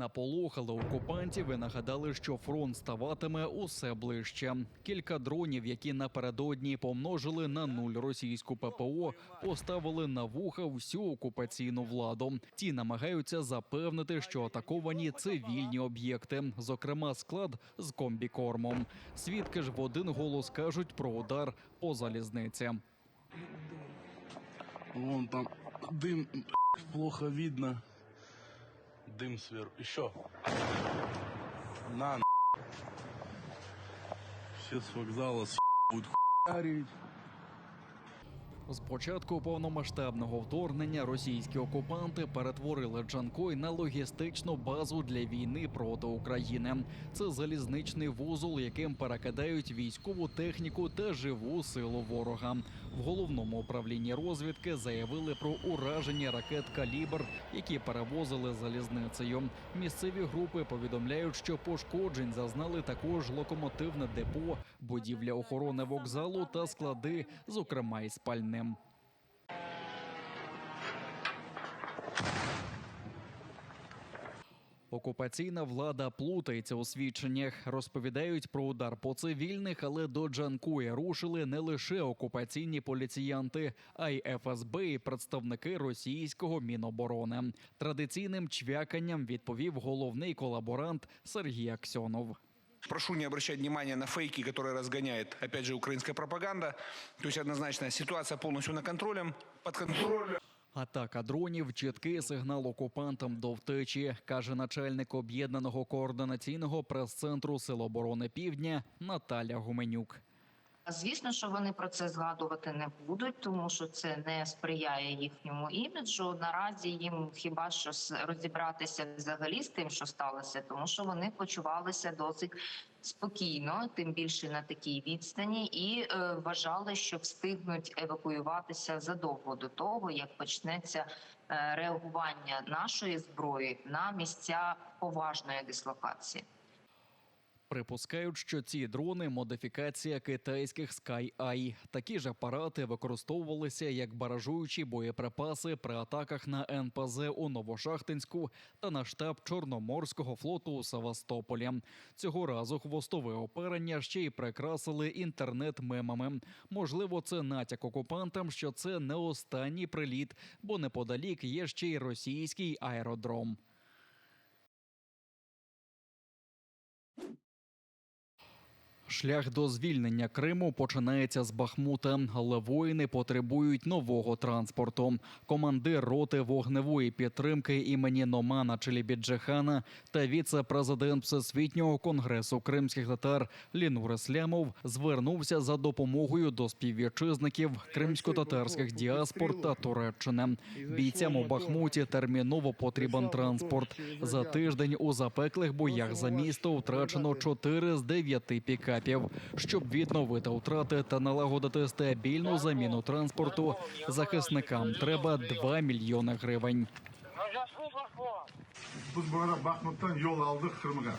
Наполохали окупантів і нагадали, що фронт ставатиме усе ближче. Кілька дронів, які напередодні помножили на нуль російську ППО, поставили на вуха всю окупаційну владу. Ті намагаються запевнити, що атаковані цивільні об'єкти, зокрема склад з комбікормом. Свідки ж в один голос кажуть про удар по залізниці. Вон там дым плохо видно. Дым сверху. Еще. На, на. Все с вокзала будут хуярить. З початку повномасштабного вторгнення російські окупанти перетворили Джанкой на логістичну базу для війни проти України. Це залізничний вузол, яким перекидають військову техніку та живу силу ворога. В головному управлінні розвідки заявили про ураження ракет Калібр, які перевозили залізницею. Місцеві групи повідомляють, що пошкоджень зазнали також локомотивне депо, будівля охорони вокзалу та склади, зокрема й спальним. Окупаційна влада плутається у свідченнях. Розповідають про удар по цивільних, але до Джанкуя рушили не лише окупаційні поліціянти, а й ФСБ і представники російського міноборони. Традиційним чвяканням відповів головний колаборант Сергій Аксьонов. Прошу не обращать внимания на фейки, которые разгоняет, опять же, украинская пропаганда. То есть однозначно ситуация полностью на контролем, под контролем. Атака дронів чіткий сигнал окупантам до втечі, каже начальник об'єднаного координаційного прес-центру Сил оборони Півдня Наталя Гуменюк. Звісно, що вони про це згадувати не будуть, тому що це не сприяє їхньому іміджу. Наразі їм хіба що розібратися взагалі з тим, що сталося, тому що вони почувалися досить спокійно, тим більше на такій відстані, і е, вважали, що встигнуть евакуюватися задовго до того, як почнеться е, реагування нашої зброї на місця поважної дислокації. Припускають, що ці дрони модифікація китайських Sky-Eye. Такі ж апарати використовувалися як баражуючі боєприпаси при атаках на НПЗ у Новошахтинську та на штаб Чорноморського флоту у Севастополі. Цього разу хвостове оперення ще й прикрасили інтернет-мемами. Можливо, це натяк окупантам, що це не останній приліт, бо неподалік є ще й російський аеродром. Шлях до звільнення Криму починається з Бахмута, але воїни потребують нового транспорту. Командир роти вогневої підтримки імені Номана Челібіджихана та віце-президент Всесвітнього конгресу кримських татар Лінур Іслямов звернувся за допомогою до співвітчизників кримсько-татарських діаспор та Туреччини. Бійцям у Бахмуті терміново потрібен транспорт. За тиждень у запеклих боях за місто втрачено 4 з 9 пікапів. Щоб відновити втрати та налагодити стабільну заміну транспорту, захисникам треба 2 мільйони гривень. Bakhmutdan yol aldık Kırım'a.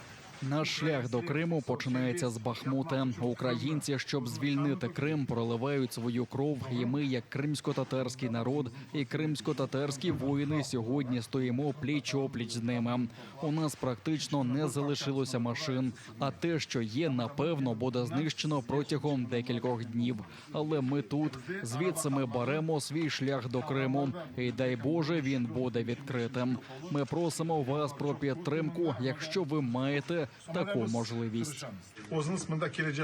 Наш шлях до Криму починається з Бахмута. Українці, щоб звільнити Крим, проливають свою кров. І ми, як кримсько-татарський народ і кримсько-татарські воїни, сьогодні стоїмо пліч опліч з ними. У нас практично не залишилося машин. А те, що є, напевно, буде знищено протягом декількох днів. Але ми тут звідси ми беремо свій шлях до Криму. І дай Боже, він буде відкритим. Ми просимо вас про підтримку, якщо ви маєте таку можливість. Мында керек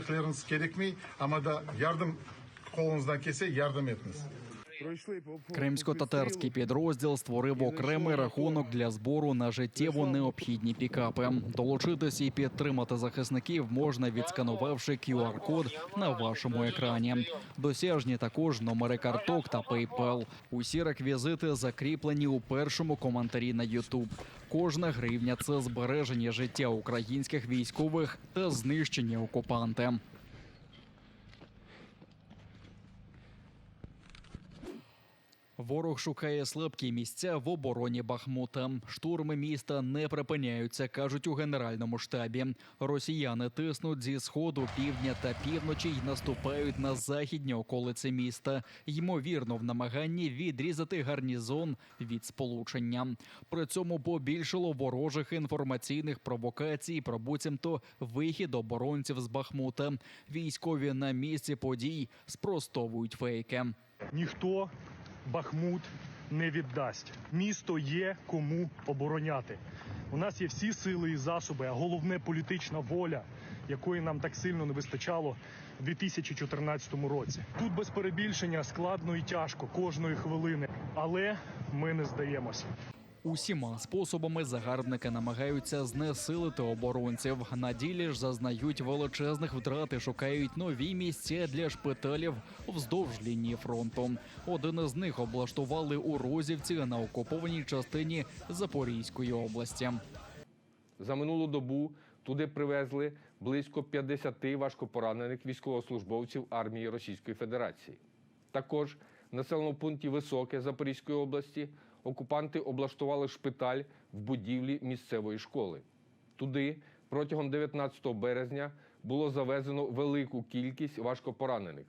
амада ярдым келсе. Кримсько-татарський підрозділ створив окремий рахунок для збору на життєво необхідні пікапи. Долучитись і підтримати захисників можна відсканувавши QR-код на вашому екрані. Досяжні також номери карток та PayPal. Усі реквізити закріплені у першому коментарі на YouTube. Кожна гривня це збереження життя українських військових та знищення окупанти. Ворог шукає слабкі місця в обороні Бахмута. Штурми міста не припиняються, кажуть у генеральному штабі. Росіяни тиснуть зі сходу, півдня та півночі й наступають на західні околиці міста. Ймовірно, в намаганні відрізати гарнізон від сполучення. При цьому побільшало ворожих інформаційних провокацій про буцімто вихід оборонців з Бахмута. Військові на місці подій спростовують фейки. ніхто Бахмут не віддасть. Місто є кому обороняти. У нас є всі сили і засоби, а головне політична воля, якої нам так сильно не вистачало в 2014 році. Тут без перебільшення складно і тяжко кожної хвилини, але ми не здаємося. Усіма способами загарбники намагаються знесилити оборонців. На ділі ж зазнають величезних втрат і шукають нові місця для шпиталів вздовж лінії фронту. Один із них облаштували у Розівці на окупованій частині Запорізької області. За минулу добу туди привезли близько 50 важкопоранених військовослужбовців армії Російської Федерації. Також в населеному пункті Високе Запорізької області окупанти облаштували шпиталь в будівлі місцевої школи. Туди протягом 19 березня було завезено велику кількість важкопоранених.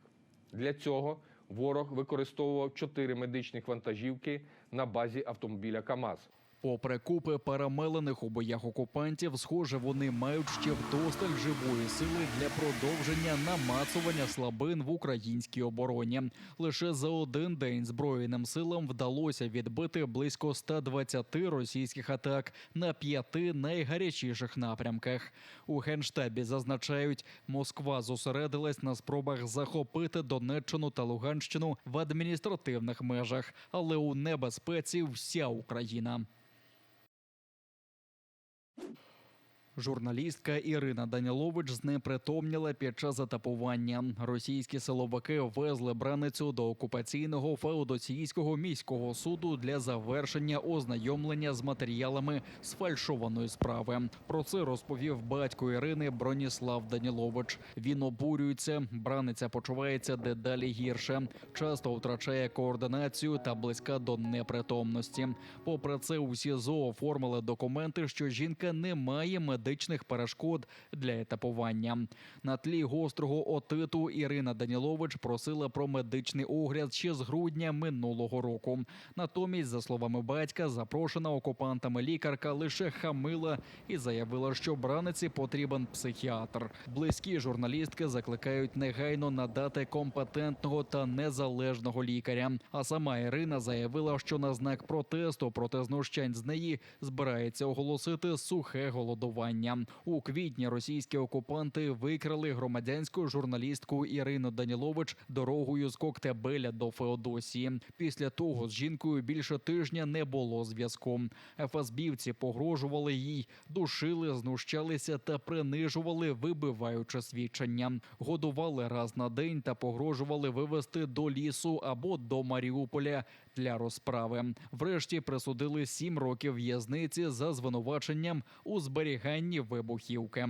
Для цього ворог використовував чотири медичних вантажівки на базі автомобіля КАМАЗ. Попри купи перемелених у боях окупантів, схоже, вони мають ще вдосталь живої сили для продовження намацування слабин в українській обороні. Лише за один день збройним силам вдалося відбити близько 120 російських атак на п'яти найгарячіших напрямках. У генштабі зазначають, Москва зосередилась на спробах захопити Донеччину та Луганщину в адміністративних межах, але у небезпеці вся Україна. Журналістка Ірина Данілович знепритомніла під час атакування. Російські силовики везли браницю до окупаційного феодосійського міського суду для завершення ознайомлення з матеріалами сфальшованої справи. Про це розповів батько Ірини Броніслав Данілович. Він обурюється, браниця почувається дедалі гірше, часто втрачає координацію та близька до непритомності. Попри це, у СІЗО оформили документи, що жінка не має медичних перешкод для етапування. На тлі гострого отиту Ірина Данілович просила про медичний огляд ще з грудня минулого року. Натомість, за словами батька, запрошена окупантами лікарка лише хамила і заявила, що браниці потрібен психіатр. Близькі журналістки закликають негайно надати компетентного та незалежного лікаря. А сама Ірина заявила, що на знак протесту проти знущань з неї збирається оголосити сухе голодування. У квітні російські окупанти викрали громадянську журналістку Ірину Данілович дорогою з Коктебеля до Феодосії. Після того з жінкою більше тижня не було зв'язку. ФСБівці погрожували їй, душили, знущалися та принижували, вибиваючи свідчення. Годували раз на день та погрожували вивезти до лісу або до Маріуполя для розправи. Врешті присудили сім років в'язниці за звинуваченням у зберіганні вибухівки.